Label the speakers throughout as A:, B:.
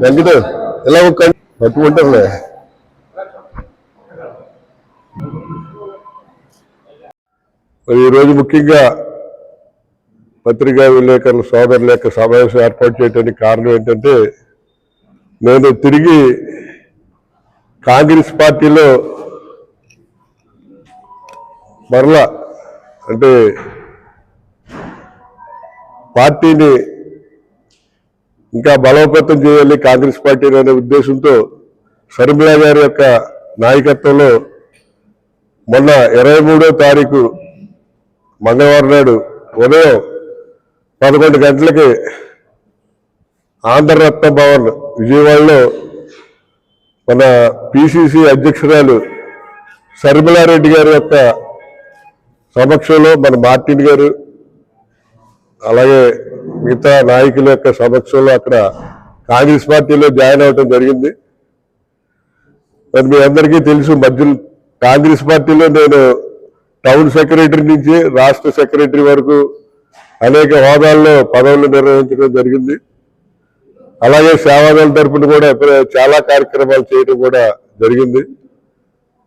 A: వెంకట ఎలా ఒక పట్టుకుంటారులే మరి ఈరోజు ముఖ్యంగా పత్రికా విలేకరుల సోదరుల యొక్క సమావేశం ఏర్పాటు చేయడానికి కారణం ఏంటంటే నేను తిరిగి కాంగ్రెస్ పార్టీలో మరలా అంటే పార్టీని ఇంకా బలోపేతం చేయాలి కాంగ్రెస్ పార్టీ అనే ఉద్దేశంతో షర్మిల గారి యొక్క నాయకత్వంలో మొన్న ఇరవై మూడో తారీఖు మంగళవారం నాడు ఉదయం పదకొండు గంటలకి ఆంధ్రరత్న భవన్ విజయవాడలో మన పిసిసి అధ్యక్షురాలు శర్మిలారెడ్డి గారి యొక్క సమక్షంలో మన మార్టిన్ గారు అలాగే మిగతా నాయకుల యొక్క సమక్షంలో అక్కడ కాంగ్రెస్ పార్టీలో జాయిన్ అవడం జరిగింది. మరి మీ అందరికీ తెలుసు మధ్యలో కాంగ్రెస్ పార్టీలో నేను టౌన్ సెక్రటరీ నుంచి రాష్ట్ర సెక్రటరీ వరకు అనేక హోదాల్లో పదవులు నిర్వహించడం జరిగింది. అలాగే సేవాదళ తరపున కూడా చాలా కార్యక్రమాలు చేయడం కూడా జరిగింది.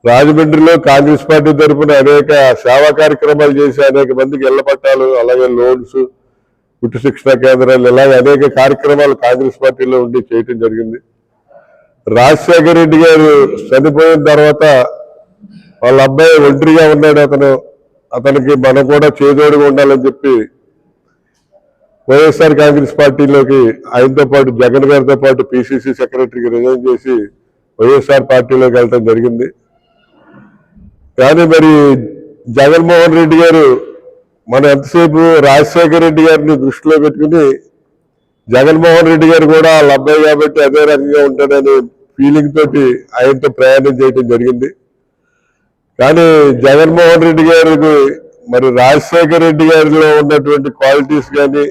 A: రాజమండ్రిలో కాంగ్రెస్ పార్టీ తరపున అనేక సేవా కార్యక్రమాలు చేసి అనేక మందికి ఇళ్ళ పట్టాలు అలాగే లోన్స్ కుట్టు శిక్షణ కేంద్రాలు ఇలాగే అనేక కార్యక్రమాలు కాంగ్రెస్ పార్టీలో ఉండి చేయటం జరిగింది. రాజశేఖర రెడ్డి గారు చనిపోయిన తర్వాత వాళ్ళ అబ్బాయి ఒంటరిగా ఉన్నాడు. అతను అతనికి మనం కూడా చేదోడుగా ఉండాలని చెప్పి వైఎస్ఆర్ కాంగ్రెస్ పార్టీలోకి ఆయనతో పాటు జగన్ గారితో పాటు పిసిసి సెక్రటరీకి రిజైన్ చేసి వైఎస్ఆర్ పార్టీలోకి వెళ్ళటం జరిగింది. కానీ మరి జగన్మోహన్ రెడ్డి గారు మన ఎంతసేపు రాజశేఖర రెడ్డి గారిని దృష్టిలో పెట్టుకుని జగన్మోహన్ రెడ్డి గారు కూడా వాళ్ళ అబ్బాయి కాబట్టి అదే రకంగా ఉంటాడని ఫీలింగ్ తోటి ఆయనతో ప్రయాణం చేయడం జరిగింది. కానీ జగన్మోహన్ రెడ్డి గారికి మరి రాజశేఖర రెడ్డి గారిలో ఉన్నటువంటి క్వాలిటీస్ కానీ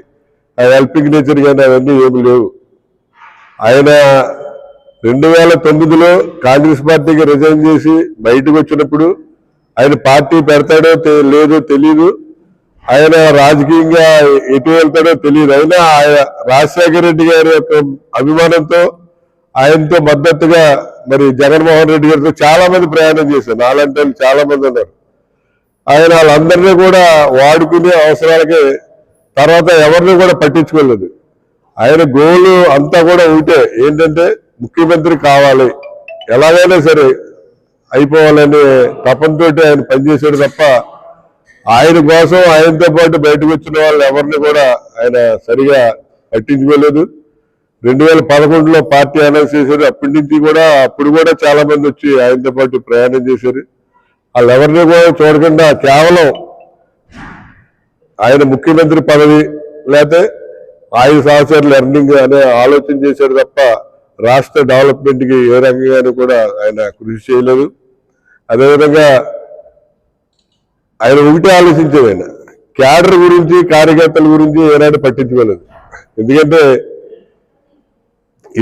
A: ఆ హెల్పింగ్ నేచర్ కానీ అవన్నీ ఏమి లేవు. ఆయన రెండు వేల తొమ్మిదిలో కాంగ్రెస్ పార్టీకి రిజైన్ చేసి బయటకు వచ్చినప్పుడు ఆయన పార్టీ పెడతాడో లేదో తెలియదు ఆయన రాజకీయంగా ఎటు వెళ్తాడో తెలియదు. అయినా ఆయన రాజశేఖర రెడ్డి గారి యొక్క అభిమానంతో ఆయనతో మద్దతుగా మరి జగన్మోహన్ రెడ్డి గారితో చాలా మంది ప్రయాణం చేశారు. నాలంటే చాలా మంది ఉన్నారు. ఆయన వాళ్ళందరినీ కూడా వాడుకునే అవసరాలకి తర్వాత ఎవరిని కూడా పట్టించుకోలేదు. ఆయన గోలు అంతా కూడా ఉంటే ఏంటంటే ముఖ్యమంత్రి కావాలి. ఎలాగైనా సరే అయిపోవాలని తపంతో ఆయన పనిచేశాడు తప్ప ఆయన కోసం ఆయనతో పాటు బయటకు వచ్చిన వాళ్ళు ఎవరిని కూడా ఆయన సరిగా పట్టించుకోలేదు. రెండు వేల పదకొండులో పార్టీ అనౌన్స్ చేశారు. అప్పటి నుంచి కూడా అప్పుడు కూడా చాలా మంది వచ్చి ఆయనతో పాటు ప్రయాణం చేశారు. వాళ్ళు ఎవరిని కూడా చూడకుండా కేవలం ఆయన ముఖ్యమంత్రి పదవి లేకపోతే ఆయన సంవత్సరాలు ఎర్నింగ్ అనే ఆలోచన చేశారు తప్ప రాష్ట్ర డెవలప్మెంట్కి ఏ రంగంగానూ కూడా ఆయన కృషి చేయలేదు. అదేవిధంగా ఆయన ఒకటే ఆలోచించేది ఆయన క్యాడర్ గురించి కార్యకర్తల గురించి ఏనాడు పట్టించుకోలేదు. ఎందుకంటే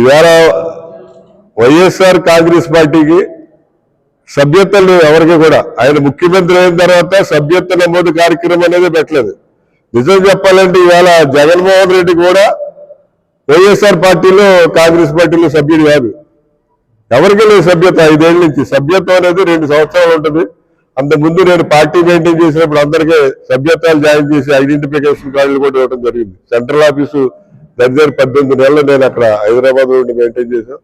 A: ఇవాళ వైఎస్ఆర్ కాంగ్రెస్ పార్టీకి సభ్యత్వం లేదు ఎవరికి కూడా. ఆయన ముఖ్యమంత్రి అయిన తర్వాత సభ్యత్వ నమోదు కార్యక్రమం అనేది పెట్టలేదు. నిజం చెప్పాలంటే ఇవాళ జగన్మోహన్ రెడ్డి కూడా వైఎస్ఆర్ పార్టీలో కాంగ్రెస్ పార్టీలో సభ్యుడు కాదు. ఎవరికి లేదు సభ్యత ఐదేళ్ళ నుంచి. సభ్యత్వం అనేది రెండు సంవత్సరాలు ఉంటుంది. అంత ముందు నేను పార్టీ మెయింటైన్ చేసినప్పుడు అందరికీ సభ్యత్వాలు జాయిన్ చేసి ఐడెంటిఫికేషన్ కార్డులు కూడా ఇవ్వడం జరిగింది. సెంట్రల్ ఆఫీసు దగ్గర పద్దెనిమిది నెలలు నేను అక్కడ హైదరాబాద్ నుండి మెయింటైన్ చేశాను.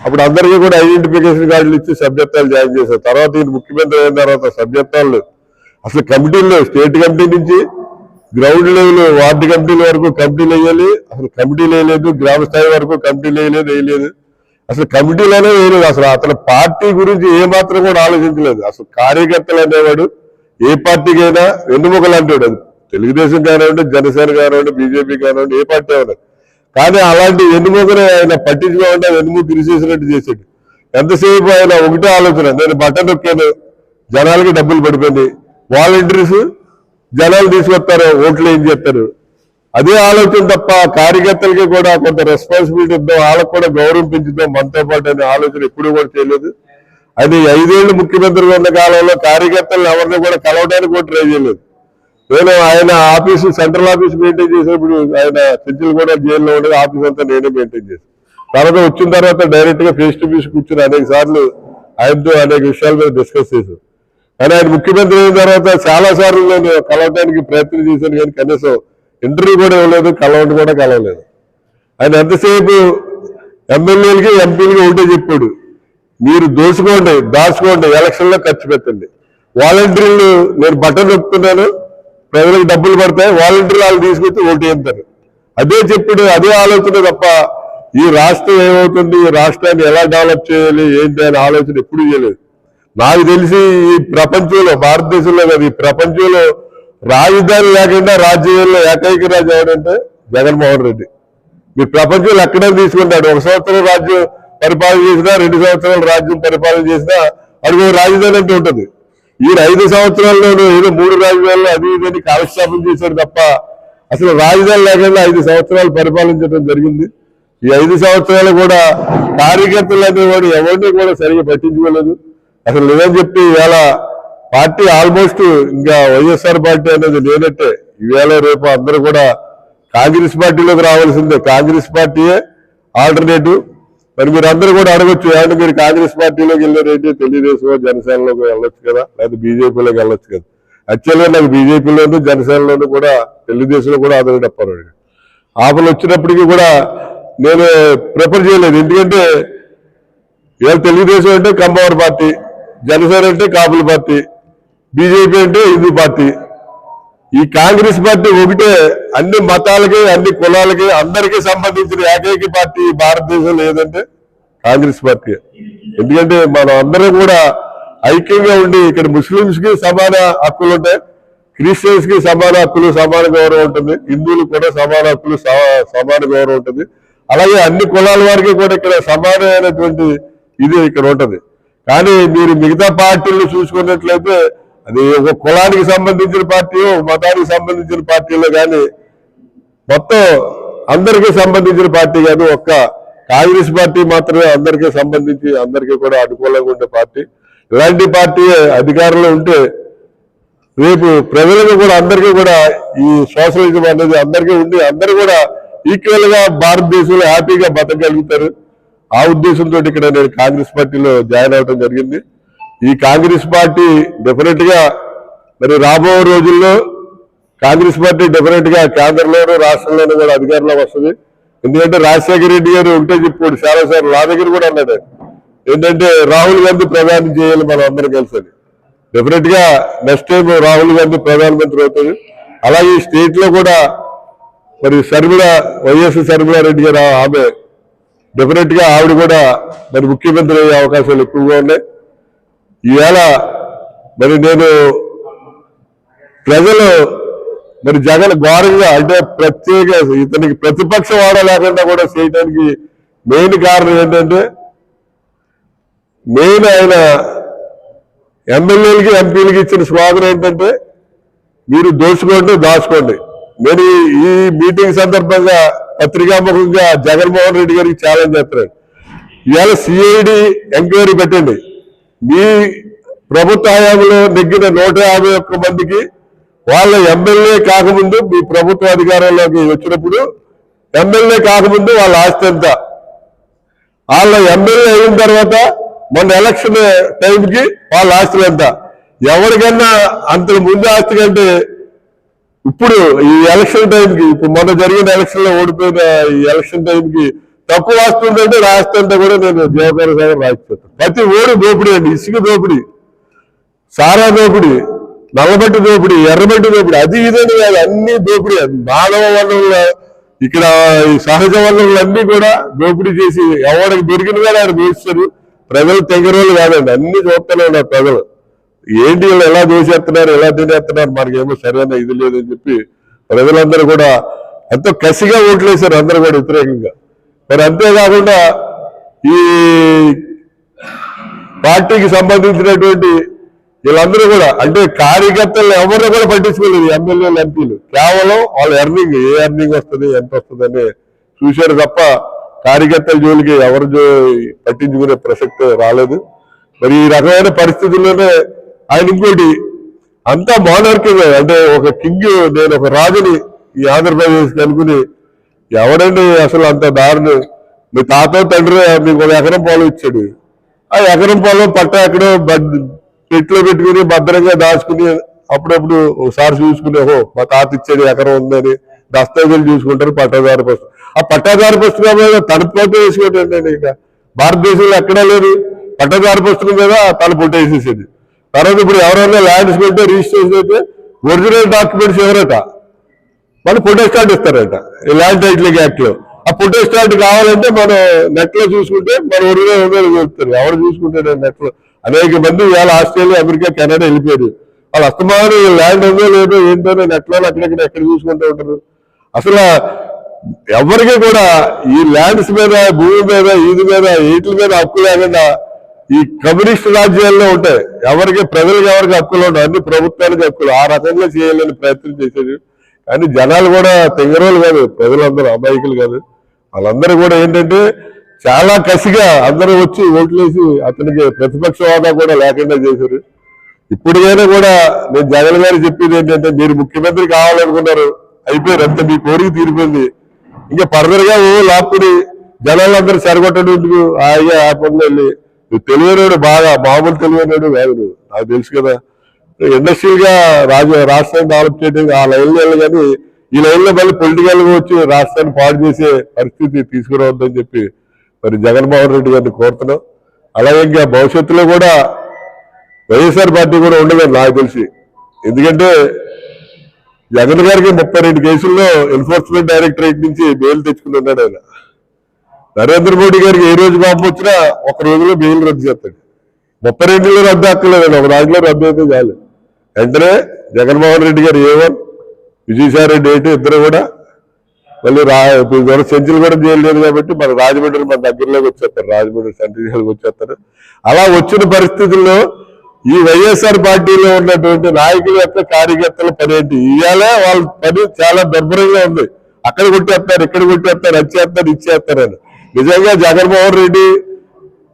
A: అప్పుడు అందరికీ కూడా ఐడెంటిఫికేషన్ కార్డులు ఇచ్చి సభ్యత్వాలు జాయిన్ చేశారు తర్వాత ఈయన ముఖ్యమంత్రి అయిన తర్వాత సభ్యత్వాలు అసలు కమిటీల్లో స్టేట్ కమిటీ నుంచి గ్రౌండ్ లెవెల్ వార్డు కమిటీల వరకు కమిటీలు వేయాలి అసలు కమిటీలు వేయలేదు గ్రామ స్థాయి వరకు కమిటీలు వేయలేదు వేయలేదు అసలు కమిటీలోనే వేయలేదు. అసలు అతని పార్టీ గురించి ఏమాత్రం కూడా ఆలోచించలేదు. అసలు కార్యకర్తలు అనేవాడు ఏ పార్టీకైనా వెన్నుముక లాంటివాడు అది తెలుగుదేశం కానివ్వండి జనసేన కానివ్వండి బీజేపీ కానివ్వండి ఏ పార్టీ అయినా. కానీ అలాంటి వెన్నుముకని ఆయన పట్టించుకోకుండా వెన్నుముక తీసేసినట్టు చేసాడు ఎంతసేపు ఆయన ఒకటే ఆలోచన నేను బటన్ నొక్కాను జనాలకి డబ్బులు పడిపోయింది వాలంటీర్స్ జనాలు తీసుకొస్తారు ఓట్లు ఏం చేస్తారు? అదే ఆలోచన తప్ప కార్యకర్తలకి కూడా కొంత రెస్పాన్సిబిలిటీ ఇద్దాం వాళ్ళకు కూడా గౌరవం పెంచుదాం మనతో పాటు అనే ఆలోచన ఎప్పుడూ కూడా చేయలేదు. అది ఐదేళ్ళు ముఖ్యమంత్రిగా ఉన్న కాలంలో కార్యకర్తలను ఎవరిని కూడా కలవడానికి కూడా ట్రై చేయలేదు. నేను ఆయన ఆఫీసు సెంట్రల్ ఆఫీస్ మెయింటైన్ చేసినప్పుడు ఆయన చెంచులు కూడా జైల్లో ఉండేది ఆఫీస్ అంతా నేనే మెయింటైన్ చేశాను. తర్వాత వచ్చిన తర్వాత డైరెక్ట్గా ఫేస్ టు ఫేస్ కూర్చుని అనేక సార్లు ఆయనతో అనేక విషయాల మీద డిస్కస్ చేశాను. కానీ ఆయన ముఖ్యమంత్రి అయిన తర్వాత చాలా సార్లు నేను కలవడానికి ప్రయత్నం చేశాను కానీ కనీసం ఇంటర్వ్యూ కూడా ఇవ్వలేదు కలవడం కూడా కలవలేదు. ఆయన ఎంతసేపు ఎమ్మెల్యేలకి ఎంపీలకి ఒకటే చెప్పాడు మీరు దోచుకోండి దాచుకోండి ఎలక్షన్లో ఖర్చు పెట్టండి. వాలంటీర్లు నేను బట్టలు చెప్తున్నాను ప్రజలకు డబ్బులు పడతాయి వాలంటీర్లు వాళ్ళు తీసుకొచ్చి ఓటు వేస్తారు. అదే చెప్పాడు అదే ఆలోచన తప్ప ఈ రాష్ట్రం ఏమవుతుంది ఈ రాష్ట్రాన్ని ఎలా డెవలప్ చేయాలి ఏంటి అనే ఆలోచన ఎప్పుడు చేయలేదు. నాకు తెలిసి ఈ ప్రపంచంలో భారతదేశంలో కాదు ఈ ప్రపంచంలో రాజధాని లేకుండా రాజ్యాంగంలో ఏకైక రాజు ఎవరంటే జగన్మోహన్ రెడ్డి. మీ ప్రపంచంలో ఎక్కడే తీసుకుంటాడు. ఒక సంవత్సరం రాజ్యం పరిపాలన చేసినా రెండు సంవత్సరాలు రాజ్యం పరిపాలన చేసినా అడుగు రాజధాని అంటే ఉంటుంది. ఈ ఐదు సంవత్సరాల్లోనూ ఏదో మూడు రాజధానులు అది ఇదని కాలక్షేపం చేశారు తప్ప అసలు రాజధాని లేకుండా ఐదు సంవత్సరాలు పరిపాలించడం జరిగింది. ఈ ఐదు సంవత్సరాలు కూడా కార్యకర్తలు అనేవాడు ఎవరిని కూడా సరిగా పట్టించుకోలేదు. అసలు నిజం చెప్పి ఇవాళ పార్టీ ఆల్మోస్ట్ ఇంకా వైఎస్ఆర్ పార్టీ అనేది లేనట్టే. ఈవేళ రేపు అందరూ కూడా కాంగ్రెస్ పార్టీలోకి రావాల్సిందే. కాంగ్రెస్ పార్టీయే ఆల్టర్నేటివ్. మరి మీరు అందరూ కూడా అడగొచ్చు ఏమంటే మీరు కాంగ్రెస్ పార్టీలోకి వెళ్ళారైతే తెలుగుదేశం జనసేనలోకి వెళ్ళొచ్చు కదా లేదా బీజేపీలోకి వెళ్ళొచ్చు కదా. యాక్చువల్గా నాకు బీజేపీలోను జనసేనలోను కూడా తెలుగుదేశంలో కూడా ఆదరణ చెప్పారు ఆపలు వచ్చినప్పటికీ కూడా నేను ప్రిఫర్ చేయలేదు. ఎందుకంటే ఇవాళ తెలుగుదేశం అంటే కంబవర్ పార్టీ జనసేన అంటే కాపుల పార్టీ. బీజేపీ అంటే హిందూ పార్టీ. ఈ కాంగ్రెస్ పార్టీ ఒకటే అన్ని మతాలకి అన్ని కులాలకి అందరికీ సంబంధించిన ఏకైక పార్టీ భారతదేశంలో ఏదంటే కాంగ్రెస్ పార్టీ. ఎందుకంటే మనం అందరం కూడా ఐక్యంగా ఉండి ఇక్కడ ముస్లింస్కి సమాన హక్కులు ఉంటాయి క్రిస్టియన్స్కి సమాన హక్కులు సమాన గౌరవం ఉంటుంది హిందువులకు కూడా సమాన హక్కులు స- సమాన గౌరవం ఉంటుంది. అలాగే అన్ని కులాల వారికి కూడా ఇక్కడ సమానమైనటువంటి ఇది ఇక్కడ ఉంటుంది. కానీ మీరు మిగతా పార్టీలు చూసుకున్నట్లయితే అది ఒక కులానికి సంబంధించిన పార్టీ ఒక మతానికి సంబంధించిన పార్టీలో కానీ మొత్తం అందరికీ సంబంధించిన పార్టీ కాదు ఒక్క కాంగ్రెస్ పార్టీ మాత్రమే అందరికీ సంబంధించి అందరికీ కూడా అనుకూలంగా ఉండే పార్టీ. ఇలాంటి పార్టీ అధికారంలో ఉంటే రేపు ప్రజలకు కూడా అందరికీ కూడా ఈ సోషలిజం అనేది అందరికీ ఉండి అందరూ కూడా ఈక్వల్గా భారతదేశంలో హ్యాపీగా బతకగలుగుతారు. ఆ ఉద్దేశంతో ఇక్కడ నేను కాంగ్రెస్ పార్టీలో జాయిన్ అవడం జరిగింది. ఈ కాంగ్రెస్ పార్టీ డెఫినెట్గా మరి రాబో రోజుల్లో కాంగ్రెస్ పార్టీ డెఫినెట్గా కేంద్రంలోనూ రాష్ట్రంలోనూ కూడా అధికారంలో వస్తుంది. ఎందుకంటే రాజశేఖర రెడ్డి గారు ఒకటే చెప్పాడు చాలా సార్లు నా దగ్గర కూడా అన్నాడు ఏంటంటే రాహుల్ గాంధీ ప్రధాని చేయాలి మనం అందరం కలిసి. అని. డెఫినెట్గా నెక్స్ట్ టైం రాహుల్ గాంధీ ప్రధానమంత్రి అవుతుంది అలాగే ఈ స్టేట్లో కూడా మరి శర్మిల వైఎస్ శర్మిల రెడ్డి గారు ఆమె డెఫినెట్గా ఆవిడ కూడా మరి ముఖ్యమంత్రి అయ్యే అవకాశాలు ఎక్కువగా ఉన్నాయి. ఈవేళ మరి నేను ప్రజలు మరి జగన్ ఘోరంగా అంటే ప్రత్యేక ఇతనికి ప్రతిపక్ష వాడ లేకుండా కూడా చేయడానికి మెయిన్ కారణం ఏంటంటే మెయిన్ ఆయన ఎమ్మెల్యేలకి ఎంపీలకి ఇచ్చిన స్వాగతం ఏంటంటే మీరు దోచుకోండి దాచుకోండి. నేను ఈ- ఈ మీటింగ్ సందర్భంగా పత్రికాముఖంగా జగన్మోహన్ రెడ్డి గారికి ఛాలెంజ్ చేస్తున్నాను. ఇవాళ సిఐడి ఎంక్వైరీ పెట్టండి మీ ప్రభుత్వ హయాంలో నెగ్గిన నూట యాభై ఒక్క మందికి వాళ్ళ ఎమ్మెల్యే కాకముందు మీ ప్రభుత్వ అధికారంలోకి వచ్చినప్పుడు ఎమ్మెల్యే కాకముందు వాళ్ళ ఆస్తి ఎంత? వాళ్ళ ఎమ్మెల్యే అయిన తర్వాత మొన్న ఎలక్షన్ టైంకి వాళ్ళ ఆస్తులు ఎంత? ఎవరికన్నా అంత ముందు ఆస్తి కంటే ఇప్పుడు ఈ ఎలక్షన్ టైంకి ఇప్పుడు మొన్న జరిగిన ఎలక్షన్లో ఓడిపోయిన ఈ ఎలక్షన్ టైంకి తక్కువ వస్తుందంటే రాస్తుంటే అంతా కూడా నేను జయపాల సాగర్ రాసిపోతాను ప్రతి ఓడి దోపిడీ అండి ఇసుక దోపిడీ సారా దోపిడీ నల్లబట్టి దోపిడీ ఎర్రబట్టి దోపిడీ అది ఇదని కాదు అన్ని దోపిడీ మానవ వనరుల ఇక్కడ ఈ సహజ వనరులు అన్ని కూడా దోపిడీ చేసి ఎవరికి దొరికిన కానీ ఆయన దోస్తారు. ప్రజలు తెగరోళ్ళు కాదండి అన్ని చూస్తూనే ఉన్నారు ప్రజలు. ఏంటి వీళ్ళు ఎలా దోషేస్తున్నారు ఎలా తినేస్తున్నారు మనకేమో సరైన ఇది లేదని చెప్పి ప్రజలందరూ కూడా ఎంతో కసిగా ఓట్లేశారు అందరూ కూడా వ్యతిరేకంగా. మరి అంతేకాకుండా ఈ పార్టీకి సంబంధించినటువంటి వీళ్ళందరూ కూడా అంటే కార్యకర్తలు ఎవరు కూడా పట్టించుకోలేదు ఎమ్మెల్యేలు ఎంపీలు. కేవలం వాళ్ళ ఎర్నింగ్ ఏ ఎర్నింగ్ వస్తుంది ఎంత వస్తుంది అని చూశారు తప్ప కార్యకర్తల జోలికి ఎవరు జో- పట్టించుకునే ప్రసక్తి రాలేదు. మరి ఈ రకమైన పరిస్థితుల్లోనే ఆయన ఇంకోటి అంతా మోనార్కీ అంటే ఒక కింగ్ నేను ఒక రాజుని ఈ ఆంధ్రప్రదేశ్ అనుకుని ఎవడండి అసలు అంత దారుణం? మీ తాత తండ్రి మీకు ఒక ఎకరం పొలం ఇచ్చాడు. ఆ ఎకరం పొలం పట్ట ఎక్కడో బడ్- పెట్టులో పెట్టుకుని భద్రంగా దాచుకుని అప్పుడప్పుడు ఒకసారి చూసుకుని ఓహో మా తాత ఇచ్చాడు ఎకరం ఉందని దస్తావేజులు చూసుకుంటారు పట్టాదారు పుస్తకం ఆ పట్టాదారు పుస్తకం మీద తన ఫోటో వేసుకోవటండి ఇక. భారతదేశంలో ఎక్కడా లేదు పట్టాదారు పుస్తకం మీద తన వేసేసేది తర్వాత ఇప్పుడు ఎవరైనా ల్యాండ్స్ కొంటే రిజిస్ట్రేషన్ అయితే ఒరిజినల్ డాక్యుమెంట్స్ ఎవరట? మళ్ళీ ఫోటో స్టార్ట్ ఇస్తారట. ఈ ల్యాండ్ టైటిలింగ్ యాక్ట్లో. ఆ ఫోటో స్టార్ట్ కావాలంటే మనం నెట్లో చూసుకుంటే మన ఒరిజినల్ ఉందని చెప్తారు. ఎవరు చూసుకుంటారు నెట్లో? అనేక మంది ఇవాళ ఆస్ట్రేలియా అమెరికా కెనడా వెళ్ళిపోయారు. వాళ్ళు అస్తమానం ఈ ల్యాండ్ ఉందో లేదో ఏంటో నెట్లో అక్కడెక్కడ ఎక్కడ చూసుకుంటూ ఉంటారు? అసలు ఎవరికి కూడా ఈ ల్యాండ్స్ మీద భూమి మీద ఈది మీద వీటి మీద హక్కు లేకుండా ఈ కమ్యూనిస్ట్ రాజ్యాల్లో ఉంటాయి ఎవరికి ప్రజలకు ఎవరికి హక్కులు ఉండవు? అన్ని ప్రభుత్వానికి హక్కులు. ఆ రకంగా చేయాలని ప్రయత్నం చేసేది కానీ జనాలు కూడా తెంగరోలు కాదు ప్రజలందరూ అమాయకులు కాదు. వాళ్ళందరూ కూడా ఏంటంటే చాలా కసిగా అందరూ వచ్చి ఓట్లేసి అతనికి ప్రతిపక్ష హోదా కూడా లేకుండా చేశారు. ఇప్పటికైనా కూడా నేను జగన్ గారు చెప్పింది ఏంటంటే మీరు ముఖ్యమంత్రి కావాలనుకున్నారు అయిపోయారు అంత మీ కోరిక తీరిపోయింది. ఇంకా ఫర్దర్గా ఓ లాక్కుని జనాలందరూ సరిగొట్టడం ఎందుకు హాయిగా ఆ పనులు వెళ్ళి నువ్వు తెలివైనడు బాగా మామూలు తెలివైనడు కాదు నాకు తెలుసు కదా ఇండస్ట్రియల్గా రాజ రాష్ట్రాన్ని డెవలప్ చేయడానికి ఆ లైన్లో కానీ ఈ లైన్లో మళ్ళీ పొలిటికల్గా వచ్చి రాష్ట్రాన్ని పాడు చేసే పరిస్థితి తీసుకురావద్దని చెప్పి మరి జగన్మోహన్ రెడ్డి గారిని కోరుతున్నాం. అలాగే ఇంకా భవిష్యత్తులో కూడా వైఎస్ఆర్ పార్టీ కూడా ఉండలేదు నాకు తెలిసి. ఎందుకంటే జగన్ గారికి ముప్పై రెండు కేసుల్లో ఎన్ఫోర్స్మెంట్ డైరెక్టరేట్ నుంచి బెయిల్ తెచ్చుకుని ఉన్నాడు ఆయన. నరేంద్ర మోడీ గారికి ఏ రోజు కోపం వచ్చినా ఒక రోజులో బెయిల్ రద్దు చేస్తాడు. ముప్పై రెండులో రద్దు అక్కర్లేదండి ఒక దాంట్లో రద్దు అయితే చాలు. వెంటనే జగన్మోహన్ రెడ్డి గారు ఏ వన్ విజయసాయి రెడ్డి ఏంటి ఇద్దరు కూడా మళ్ళీ రా ఇప్పుడు సెంచులు కూడా చేయలేదు లేదు కాబట్టి మన రాజమండ్రి మన దగ్గరలోకి వచ్చేస్తారు. రాజమండ్రి సెంట్రల్ జైలుకి వచ్చేస్తారు. అలా వచ్చిన పరిస్థితుల్లో ఈ వైఎస్ఆర్ పార్టీలో ఉన్నటువంటి నాయకుల యొక్క కార్యకర్తల పని ఏంటి? ఇవాళ వాళ్ళ పని చాలా దుర్భరంగా ఉంది. అక్కడ కొట్టేస్తారు ఇక్కడ కొట్టేస్తారు అది చేస్తారు ఇది చేస్తారని నిజంగా జగన్మోహన్ రెడ్డి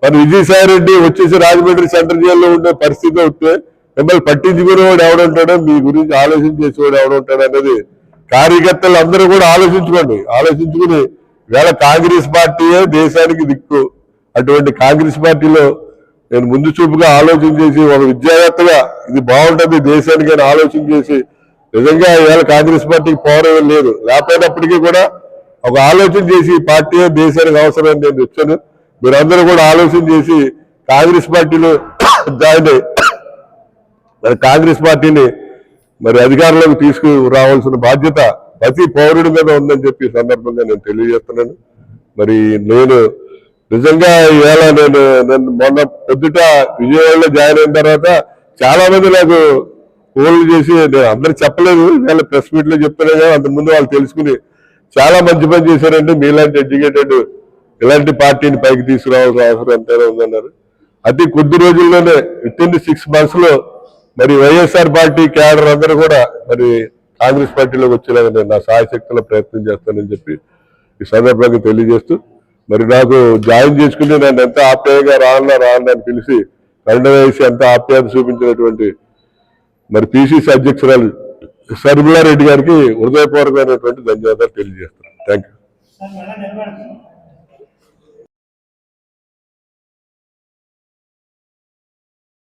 A: మరి విజయసాయి రెడ్డి వచ్చేసి రాజమండ్రి సెంట్రల్ జైల్లో ఉండే పరిస్థితి వస్తే మిమ్మల్ని పట్టించుకునేవాడు ఎవడుంటాడో మీ గురించి ఆలోచన చేసేవాడు ఎవడుంటాడు అనేది కార్యకర్తలు అందరూ కూడా ఆలోచించుకోండి. ఆలోచించుకుని వేళ కాంగ్రెస్ పార్టీయే దేశానికి దిక్కు. అటువంటి కాంగ్రెస్ పార్టీలో నేను ముందు చూపుగా ఆలోచన చేసి ఒక విద్యావేత్తగా ఇది బాగుంటుంది దేశానికి అని ఆలోచన చేసి నిజంగా ఇవాళ కాంగ్రెస్ పార్టీకి పోవడం లేదు. లేకపోయినప్పటికీ కూడా ఒక ఆలోచన చేసి పార్టీ దేశానికి అవసరం నేను వచ్చాను మీరందరూ కూడా ఆలోచన చేసి కాంగ్రెస్ పార్టీలో జాయిన్ అయ్యి మరి కాంగ్రెస్ పార్టీని మరి అధికారంలోకి తీసుకురావాల్సిన బాధ్యత ప్రతి పౌరుడి మీద ఉందని చెప్పి సందర్భంగా నేను తెలియజేస్తున్నాను. మరి నేను నిజంగా ఇవాళ నేను నన్ను మొన్న పొద్దుట విజయవాడలో జాయిన్ అయిన తర్వాత చాలా మంది నాకు ఫోన్లు చేసి నేను అందరు చెప్పలేదు. వీళ్ళ ప్రెస్ మీట్లో చెప్తున్నాను కానీ అంత ముందు వాళ్ళు తెలుసుకుని చాలా మంచి పని చేశారంటే మీలాంటి ఎడ్యుకేటెడ్ ఇలాంటి పార్టీని పైకి తీసుకురావాల్సిన అవసరం ఎంతైనా ఉందన్నారు. అతి కొద్ది రోజుల్లోనే విత్ ఇన్ సిక్స్ మంత్స్లో మరి వైఎస్ఆర్ పార్టీ క్యాడర్ అందరూ కూడా మరి కాంగ్రెస్ పార్టీలోకి వచ్చేలాగా నేను నా సాయశక్తిలో ప్రయత్నం చేస్తానని చెప్పి ఈ సందర్భంగా తెలియజేస్తూ మరి నాకు జాయిన్ చేసుకుని నన్ను ఎంత ఆప్యాయంగా రానున్నా రానున్నా అని పిలిచి కండ వేసి ఎంత ఆప్యాయత చూపించినటువంటి మరి పిసిసి అధ్యక్షురాలు శర్మిలారెడ్డి గారికి హృదయపూర్వకమైనటువంటి ధన్యవాదాలు తెలియజేస్తున్నాను. Thank you